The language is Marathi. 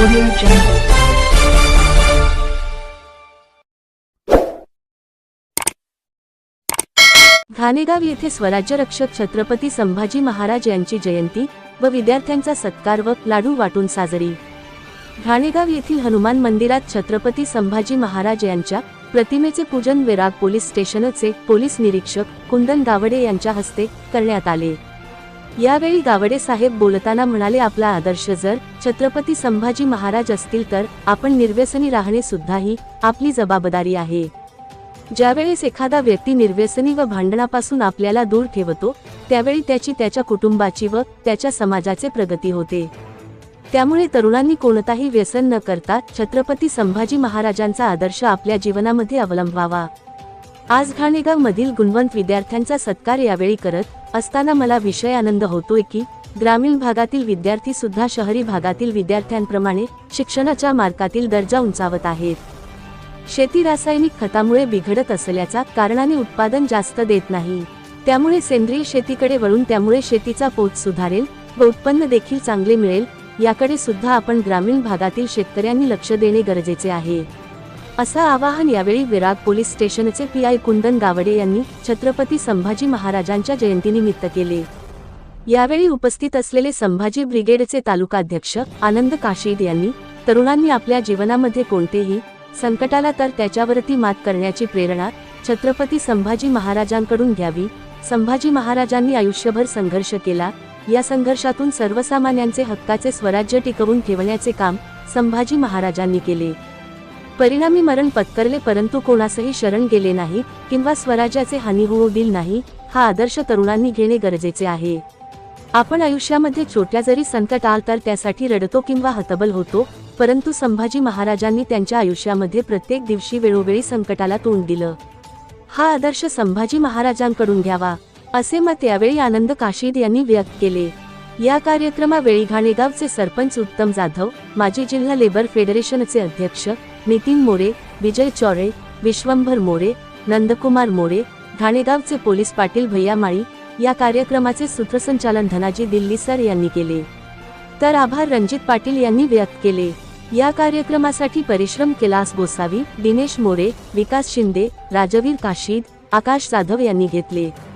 Audio Jungle. घाणेगाव येथे स्वराज्य रक्षक छत्रपती संभाजी महाराज यांची जयंती व विद्यार्थ्यांचा सत्कार व लाडू वाटून साजरी घाणेगाव येथील हनुमान मंदिरात छत्रपती संभाजी महाराज यांच्या प्रतिमेचे पूजन विराग पोलीस स्टेशनचे पोलीस निरीक्षक कुंदन गावडे यांच्या हस्ते करण्यात आले यावेळी गावडे साहेब बोलताना म्हणाले आपला आदर्श जर छत्रपती संभाजी महाराज असतील तर आपण निर्व्यसनी राहणे सुद्धा ही आपली जबाबदारी आहे. ज्यावेळेस एखादा व्यक्ती निर्व्यसनी व भांडणापासून आपल्याला दूर ठेवतो त्यावेळी त्याची त्याच्या कुटुंबाची व त्याच्या समाजाचे प्रगती होते. त्यामुळे तरुणांनी कोणताही व्यसन न करता छत्रपती संभाजी महाराजांचा आदर्श आपल्या जीवनामध्ये अवलंबावा. आज घाणेगाव मधील गुणवंत विद्यार्थ्यांचा सत्कार यावेळी करत असताना मला विषय आनंद होतोय की ग्रामीण भागातील विद्यार्थी सुद्धा शहरी भागातील विद्यार्थ्यांप्रमाणे शिक्षणाच्या मार्कातील दर्जा उंचावत आहेत. शेती रासायनिक खतामुळे बिघडत असल्याचा कारणाने उत्पादन जास्त देत नाही. त्यामुळे सेंद्रिय शेतीकडे वळून त्यामुळे शेतीचा पोत सुधारेल व उत्पन्न देखील चांगले मिळेल याकडे सुद्धा आपण ग्रामीण भागातील शेतकऱ्यांनी लक्ष देणे गरजेचे आहे. असं आवाहन यावेळी विराग पोलीस स्टेशनचे पी आय कुंदन गावडे यांनी छत्रपती संभाजी महाराजांच्या जयंतीनिमित्त केले. यावेळी उपस्थित असलेले संभाजी ब्रिगेडचे तालुकाध्यक्ष आनंद काशीद यांनी तरुणांनी आपल्या जीवनामध्ये कोणतेही संकटाला तर त्याच्यावरती मात करण्याची प्रेरणा छत्रपती संभाजी महाराजांकडून घ्यावी. संभाजी महाराजांनी आयुष्यभर संघर्ष केला. या संघर्षातून सर्वसामान्यांचे हक्काचे स्वराज्य टिकवून ठेवण्याचे काम संभाजी महाराजांनी केले. परिणामी मरण पत्करले परंतु कोणासही शरण गेले नाही किंवा स्वराज्याचे हानी होऊ दिल नाही हा आदर्श तरुणांनी घेणे गरजेचे आहे. आपण आयुष्यामध्ये छोट्या जरी संकट आल तर त्यासाठी रडतो किंवा हतबल होतो परंतु संभाजी महाराजांनी त्यांच्या आयुष्यामध्ये प्रत्येक दिवशी वेळोवेळी संकटाला तोंड दिलं. हा आदर्श संभाजी महाराजांकडून घ्यावा असे मत यावेळी आनंद काशीद यांनी व्यक्त केले. या कार्यक्रमावेळी घाणेगावचे सरपंच उत्तम जाधव माजी जिल्हा लेबर फेडरेशनचे अध्यक्ष नितीन मोरे विजय चौरे विश्वंभर मोरे नंदकुमार मोरे घाणेगावचे पोलीस पाटील भैया माळी या कार्यक्रमाचे सूत्रसंचालन धनाजी दिल्ली सर यांनी केले. तर आभार रणजित पाटील यांनी व्यक्त केले. या कार्यक्रमासाठी परिश्रम केलास गोसावी दिनेश मोरे विकास शिंदे राजवीर काशीद आकाश जाधव यांनी घेतले.